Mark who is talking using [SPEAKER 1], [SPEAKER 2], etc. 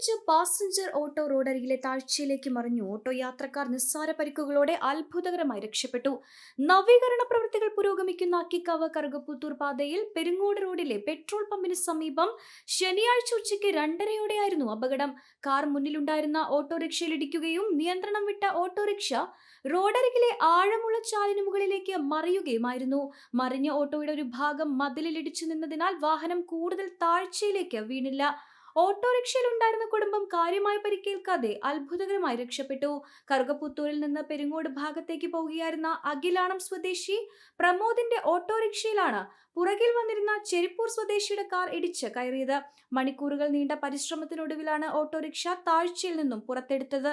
[SPEAKER 1] മണ്ണിലിടിച്ച് passenger auto റോഡരികിലെ താഴ്ചയിലേക്ക് മറിഞ്ഞു. Auto യാത്രക്കാർ നിസ്സാര പരിക്കുകളോടെ അത്ഭുതകരമായി രക്ഷപ്പെട്ടു. നവീകരണ പ്രവൃത്തികൾ പുരോഗമിക്കുന്ന അക്കിക്കാവ് കറുകപ്പുത്തൂർ പാതയിൽ പെരുങ്ങോട് റോഡിലെ പെട്രോൾ പമ്പിന് സമീപം ശനിയാഴ്ച ഉച്ചയ്ക്ക് രണ്ടരയോടെയായിരുന്നു അപകടം. കാർ മുന്നിലുണ്ടായിരുന്ന ഓട്ടോറിക്ഷയിലിടിക്കുകയും നിയന്ത്രണം വിട്ട ഓട്ടോറിക്ഷ റോഡരികിലെ ആഴമുള്ള ചാലിന് മുകളിലേക്ക് മറിയുകയുമായിരുന്നു. മറിഞ്ഞ ഓട്ടോയുടെ ഒരു ഭാഗം മതിലിൽ ഇടിച്ചു നിന്നതിനാൽ വാഹനം കൂടുതൽ താഴ്ചയിലേക്ക് വീണില്ല. ഓട്ടോറിക്ഷയിൽ ഉണ്ടായിരുന്ന കുടുംബം കാര്യമായി പരിക്കേൽക്കാതെ അത്ഭുതകരമായി രക്ഷപ്പെട്ടു. കറുകപ്പുത്തൂരിൽ നിന്ന് പെരിങ്ങോട് ഭാഗത്തേക്ക് പോവുകയായിരുന്ന അഖിലാണം സ്വദേശി പ്രമോദിന്റെ ഓട്ടോറിക്ഷയിലാണ് പുറകിൽ വന്നിരുന്ന ചെരിപ്പൂർ സ്വദേശിയുടെ കാർ ഇടിച്ച് കയറിയത്. മണിക്കൂറുകൾ നീണ്ട പരിശ്രമത്തിനൊടുവിലാണ് ഓട്ടോറിക്ഷ താഴ്ചയിൽ നിന്നും പുറത്തെടുത്തത്.